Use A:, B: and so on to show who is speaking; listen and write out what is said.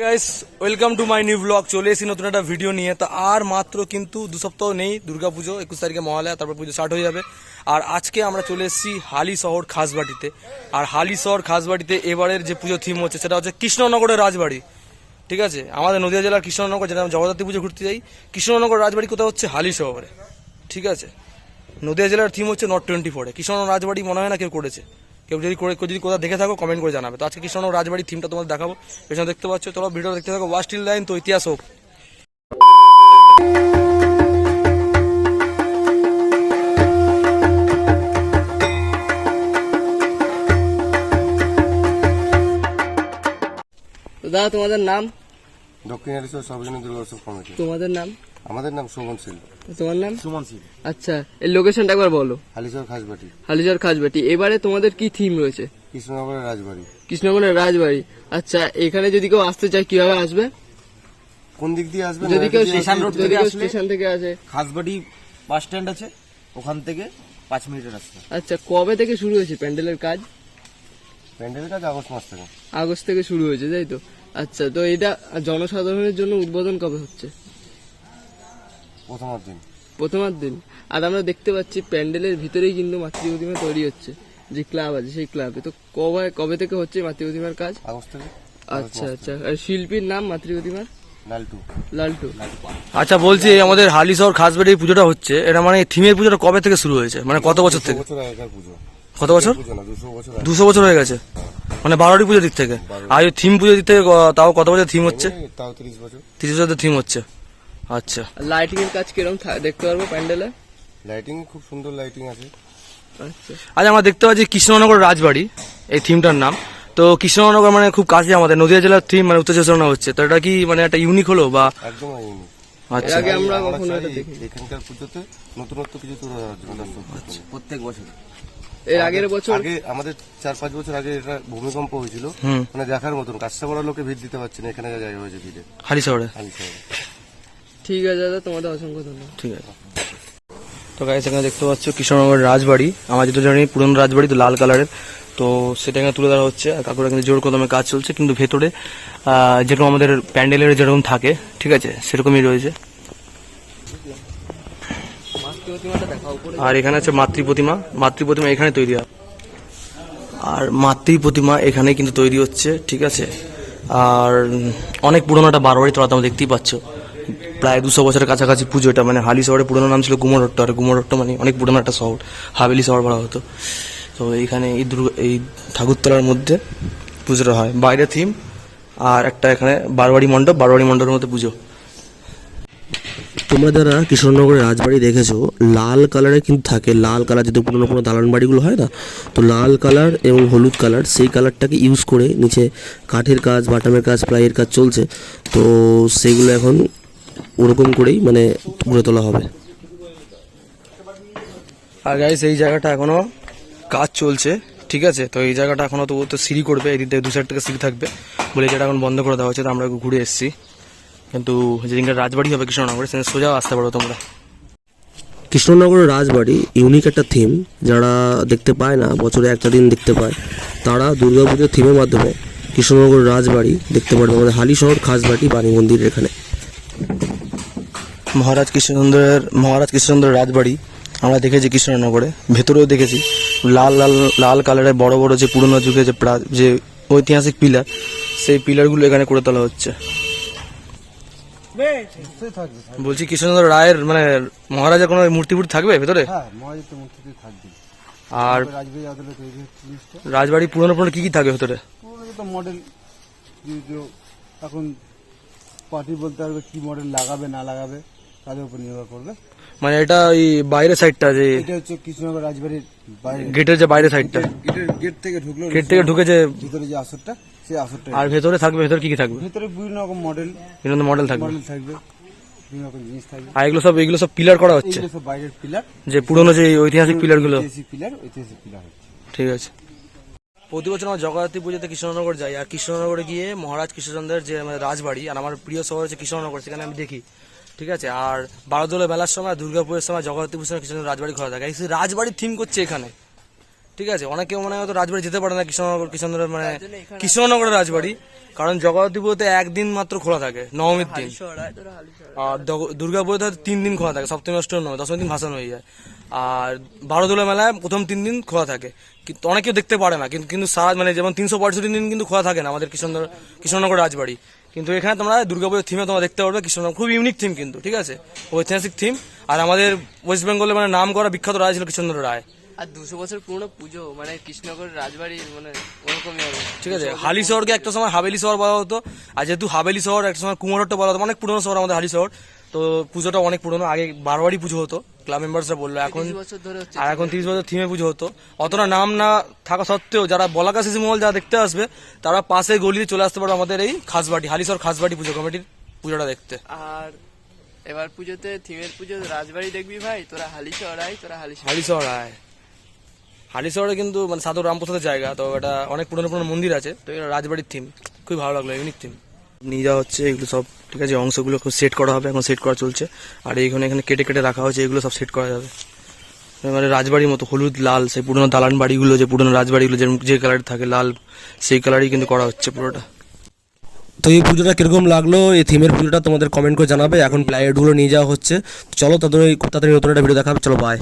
A: Guys welcome to my new blog চলে এসেছি নতুন একটা ভিডিও নিয়ে। তো আর মাত্র কিন্তু দু সপ্তাহ নেই, দুর্গাপুজো, একুশ তারিখে মহালয়া, তারপর পুজো স্টার্ট হয়ে যাবে। আর আজকে আমরা চলে এসেছি হালি শহর খাসবাটিতে আর হালি শহর খাসবাটিতে এবারের যে পুজো থিম হচ্ছে, সেটা হচ্ছে কৃষ্ণনগরের রাজবাড়ি। ঠিক আছে? আমাদের নদিয়া জেলার কৃষ্ণনগর, যেটা আমরা জগদ্ধাত্রী পুজো ঘুরতে যাই, কৃষ্ণনগর রাজবাড়ি কোথাও হচ্ছে? হালি শহরে। ঠিক আছে? নদিয়া জেলার থিম হচ্ছে নট টোয়েন্টি ফোরে কৃষ্ণনগর রাজবাড়ি মনে হয় না কেউ করেছে। কেউ যদি করে যদি কোথাও দেখে থাকো কমেন্ট করে জানাবে। তো আজকে কৃষ্ণ রাজবাড়ির থিমটা তোমাদের দেখাবো। পেছনে দেখতে পাচ্ছ চলো ভিডিও দেখতে থাকো। ওয়াশ টিল লাইন তো ইতিহাস হোক।
B: দাদা তোমাদের নাম?
C: দক্ষিণেশ্বর সর্বজনীন দুর্গোৎসব কমিটি।
B: তোমাদের নাম?
C: আমাদের নাম শীল
B: তো তোমার নাম? সুমন সিং। আচ্ছা এর লোকেশনটা একবার বলো।
C: হালিশহর খাসবাটি।
B: হালিজার খাসবাটি। এবারে তোমাদের কি থিম রয়েছে?
C: কৃষ্ণনগরের রাজবাড়ি।
B: কৃষ্ণগরের রাজবাড়ি। আচ্ছা এখানে যদি কেউ আসতে চায় কীভাবে আসবে?
C: কোন দিক দিয়ে আসবেন
B: যদি কেউ
D: স্টেশন রোড থেকে আসলে-
B: স্টেশন থেকে আসে।
D: খাসবাড়ি বাস স্ট্যান্ড আছে ওখান থেকে পাঁচ মিনিটের রাস্তা।
B: আচ্ছা কবে থেকে শুরু হয়েছে প্যান্ডেলের কাজ?
C: প্যান্ডেলের কাজ আগস্ট মাস থেকে।
B: আগস্ট থেকে শুরু হয়েছে তাই তো? আচ্ছা তো এটা জনসাধারণের জন্য উদ্বোধন কবে হচ্ছে?
C: প্রথমার দিন।
B: প্রথমার দিন। আর আমরা দেখতে পাচ্ছি প্যান্ডেলের ভিতরেই কিন্তু মাতৃ প্রতিমা তৈরি হচ্ছে। যে ক্লাব আছে সেই ক্লাবে। তো কবে কবে থেকে হচ্ছে মাতৃ প্রতিমার কাজ?
C: আগস্ট থেকে।
B: আচ্ছা আচ্ছা। আর শিল্পীর নাম মাতৃ প্রতিমার
C: লালটু।
B: লালটু।
A: আচ্ছা বলছি আমাদের হালি শহর খাসবাড়ির পুজোটা হচ্ছে এটা মানে থিমের পুজোটা কবে থেকে শুরু হয়েছে? মানে কত বছর থেকে?
C: বছর আগেকার পুজো।
A: কত বছর?
C: দুশো বছর
A: হয়ে গেছে। মানে বারোটি পুজোর দিক থেকে। আর থিম পুজোর দিক থেকে তাও কত বছর থিম হচ্ছে?
C: তিরিশ বছর।
A: থিম হচ্ছে। আচ্ছা।
B: লাইটিং এর কাজ কীরকম থা- দেখতে পারব প্যান্ডেলে?
C: লাইটিং খুব সুন্দর লাইটিং আছে।
B: আচ্ছা।
A: আজ আমরা দেখতে পাচ্ছি কৃষ্ণনগর রাজবাড়ি এই থিমটার নাম। তো কৃষ্ণনগর মানে খুব কাছে আমাদের নদিয়া জেলার থিম মানে উত্তর চব্বিশ হচ্ছে। তো এটা কি মানে একটা ইউনিক হলো বা
C: একদম ইউনিক
A: আচ্ছা।
B: আগে আমরা
C: আমরা
B: কখনো এটা দেখিনি।
C: এখানকার পুজোতে নতুনত্ব কিছু তুলে ধরার জন্য
B: আচ্ছা।
D: প্রত্যেক বছর।
B: এর আগের বছর
C: আগে আমাদের চার পাঁচ বছর আগে এটা ভূমিকম্প হয়েছিল। মানে দেখার মতন। কাজটা করার লোকে ভিড় দিতে পারছে না এখানে জায়গা হয়েছে ভিড়ে।
A: হালি
C: হালিশহরে।
B: ঠিক আছে দাদা, তোমাদের অসংখ্য ধন্যবাদ।
A: ঠিক আছে। তো গাইস এখানে দেখতে পাচ্ছ কৃষ্ণনগর রাজবাড়ি। আমার যেটা জানি পুরনো রাজবাড়ি তো লাল কালারের তো সেটা এখানে তুলে ধরা হচ্ছে। আর কাকুরা কিন্তু জোর কদমে কাজ চলছে, কিন্তু ভেতরে যেরকম আমাদের প্যান্ডেলের যেরকম থাকে, ঠিক আছে, সেরকমই রয়েছে। আর এখানে আছে মাতৃ প্রতিমা। মাতৃ প্রতিমা এখানে তৈরি হয়। আর মাতৃ প্রতিমা এখানে কিন্তু তৈরি হচ্ছে, ঠিক আছে। আর অনেক পুরোনো একটা বারোয়ারি তোরা তোমরা দেখতেই পাচ্ছ। প্রায় দুশো বছরের কাছাকাছি পুজো। এটা মানে হালি শহরের পুরোনো নাম ছিল গুমরট্ট আর গুমরট্ট মানে অনেক পুরোনো একটা শহর। হাভেলি শহর বলা হতো। তো এইখানে এই দুর্গা, এই ঠাকুরতলার মধ্যে পুজোটা হয়। বাইরে থিম আর একটা এখানে বারোয়ারি মণ্ডপ। বারোয়ারি মণ্ডপের মধ্যে পুজো।
E: তোমরা যারা কৃষ্ণনগরের রাজবাড়ি দেখেছ, লাল কালারে কিন্তু থাকে। লাল কালার যেহেতু পুরোনো পুরোনো দালান বাড়িগুলো হয় না, তো লাল কালার এবং হলুদ কালার সেই কালারটাকে ইউজ করে নিচে কাঠের কাজ, বাটামের কাজ, প্লাইয়ের কাজ চলছে। তো সেগুলো এখন ওরকম করেই মানে গড়ে তোলা হবে।
A: আর গাইস এই জায়গাটা এখনও কাজ চলছে ঠিক আছে? তো এই জায়গাটা এখনও তো তো সিঁড়ি করবে এদিক থেকে দু সাইড থেকে সিঁড়ি থাকবে। বলে যেটা এখন বন্ধ করে দেওয়া হচ্ছে তো আমরা ঘুরে এসেছি। কিন্তু যেদিনকে রাজবাড়ি হবে কৃষ্ণনগরে সেদিন সোজাও আসতে পারো তোমরা।
E: কৃষ্ণনগরের রাজবাড়ি ইউনিক একটা থিম যারা দেখতে পায় না বছরে একটা দিন দেখতে পায় তারা দুর্গাপুজোর থিমের মাধ্যমে কৃষ্ণনগর রাজবাড়ি দেখতে পারবে। আমাদের হালি শহর খাসবাটি বাণী মন্দিরের এখানে।
A: মহারাজ কৃষ্ণচন্দ্রের মহারাজ কৃষ্ণচন্দ্রের রাজবাড়ি আমরা দেখেছি কৃষ্ণনগরে। ভেতরেও দেখেছি। লাল লাল লাল কালারের বড় বড় যে পুরনো যুগে যে প্রা- যে ঐতিহাসিক পিলার সেই পিলারগুলো এখানে করে তোলা হচ্ছে। বলছি কৃষ্ণচন্দ্র রায়ের মানে মহারাজের কোনো মূর্তি ফুর্তি থাকবে ভেতরে?
C: হ্যাঁ
A: আর
C: রাজবাড়ি
A: পুরনো পুরনো কি কি থাকবে ভেতরে?
F: মডেল এখন পার্টি বলতে পারবে কি মডেল লাগাবে না লাগাবে। তাদের উপর নির্ভর করবে।
A: মানে এটা ওই বাইরের সাইডটা যে
F: এটা হচ্ছে কৃষ্ণনগর রাজবাড়ির বাইরে।
A: গেটের যে বাইরের সাইডটা
F: গেটের গেট থেকে ঢুকলো
A: গেট থেকে ঢুকে যে
F: ভিতরে যে আসরটা সেই আসরটা
A: আর ভেতরে থাকবে ভেতরে কি কি থাকবে?
F: ভিতরে বিভিন্ন রকম মডেল
A: বিভিন্ন মডেল থাকবে।
F: মডেল থাকবে
A: আর এগুলো সব এগুলো সব পিলার করা হচ্ছে?
F: সব বাইরের পিলার
A: যে পুরনো যে ঐতিহাসিক পিলারগুলো
F: ঐতিহাসিক পিলার ঐতিহাসিক পিলার
A: ঠিক আছে। প্রতি বছর আমরা জগদ্ধাত্রী পুজোতে কৃষ্ণনগর যাই আর কৃষ্ণনগরে গিয়ে মহারাজ কৃষ্ণচন্দ্রের যে রাজবাড়ি আর আমার প্রিয় শহর হচ্ছে কৃষ্ণনগর সেখানে আমি দেখি। ঠিক আছে? আর বারোদোলা মেলার সময় দুর্গাপুরের সময় জগদ্ধাত্রী পুজোর কৃষ্ণচন্দ্র রাজবাড়ি খোলা থাকে এই রাজবাড়ির থিম করছে এখানে। ঠিক আছে? অনেকে মনে হয়তো রাজবাড়ি যেতে পারে না কৃষ্ণনগর কৃষ্ণনগরের মানে কৃষ্ণনগরের রাজবাড়ি। কারণ জগদ্ধাত্রী একদিন মাত্র খোলা থাকে নবমীর দিন। আর দুর্গাপুজোতে তিন দিন খোলা থাকে সপ্তমী অষ্টমী নয় দশমী দিন ভাসান হয়ে যায়। আর বারোদোলা মেলায় প্রথম তিন দিন খোলা থাকে। কিন্তু অনেকেও দেখতে পারে না কিন্তু কিন্তু সারা মানে যেমন তিনশো পঁয়ষট্টি দিন কিন্তু খোলা থাকে না আমাদের কৃষ্ণনগর কৃষ্ণনগর রাজবাড়ি। কিন্তু এখানে তোমরা দুর্গাপুজোর থিমে তোমরা দেখতে পারবে কৃষ্ণনগর। খুব ইউনিক থিম কিন্তু ঠিক আছে? ঐতিহাসিক থিম আর আমাদের ওয়েস্ট বেঙ্গলে মানে নাম করা বিখ্যাত রায় ছিল কৃষ্ণচন্দ্র রায়।
B: আর দুশো বছর পুরনো পুজো মানে কৃষ্ণনগর রাজবাড়ির মানে ওরকমই হবে।
A: ঠিক আছে? হালি শহরকে একটা সময় হাবেলি শহর বলা হতো আর যেহেতু হাবেলি শহর একটা সময় কুমারহট্ট বলা হতো অনেক পুরনো শহর আমাদের হালি শহর। তো পুজোটা অনেক পুরনো আগে বারোয়ারি পুজো হতো। ক্লাব মেম্বার্সরা বলল এখন
B: বছর ধরে
A: আর এখন তিরিশ বছর থিমে পুজো হতো। অতটা নাম না থাকা সত্ত্বেও যারা বলাকা শিশু মহল যারা দেখতে আসবে তারা পাশে গলিতে চলে আসতে পারবে আমাদের এই খাসবাটি হালিশহর খাসবাটি পুজো কমিটির পুজোটা দেখতে।
B: আর এবার পুজোতে থিমের পুজো রাজবাড়ি দেখবি ভাই? তোরা হালিশহরাই তোরা হালিশহর
A: হালিশহর আয়। হালিশহরে কিন্তু মানে সাধু রামপ্রসাদের জায়গা তো এটা অনেক পুরনো পুরনো মন্দির আছে তো এটা রাজবাড়ির থিম খুবই ভালো লাগল ইউনিক থিম নিয়ে যাওয়া হচ্ছে, এগুলো সব, ঠিক আছে, অংশগুলো খুব সেট করা হবে, এখন সেট করা চলছে। আর এইখানে, এখানে কেটে কেটে রাখা হয়েছে, এগুলো সব সেট করা যাবে। মানে রাজবাড়ির মতো, হলুদ, লাল, সেই পুরনো দালান বাড়িগুলো, যে পুরনো রাজবাড়িগুলো, যে যে কালার থাকে, লাল, সেই কালারই কিন্তু করা হচ্ছে পুরোটা।
E: তো এই পুজোটা কীরকম লাগল? এই থিমের পুজোটা তোমাদের কমেন্ট করে জানাবে। এখন প্লাইউডগুলো নিয়ে যাওয়া হচ্ছে। চলো তাদের তাড়াতাড়ি নতুন একটা ভিডিও দেখাবে। চলো বাই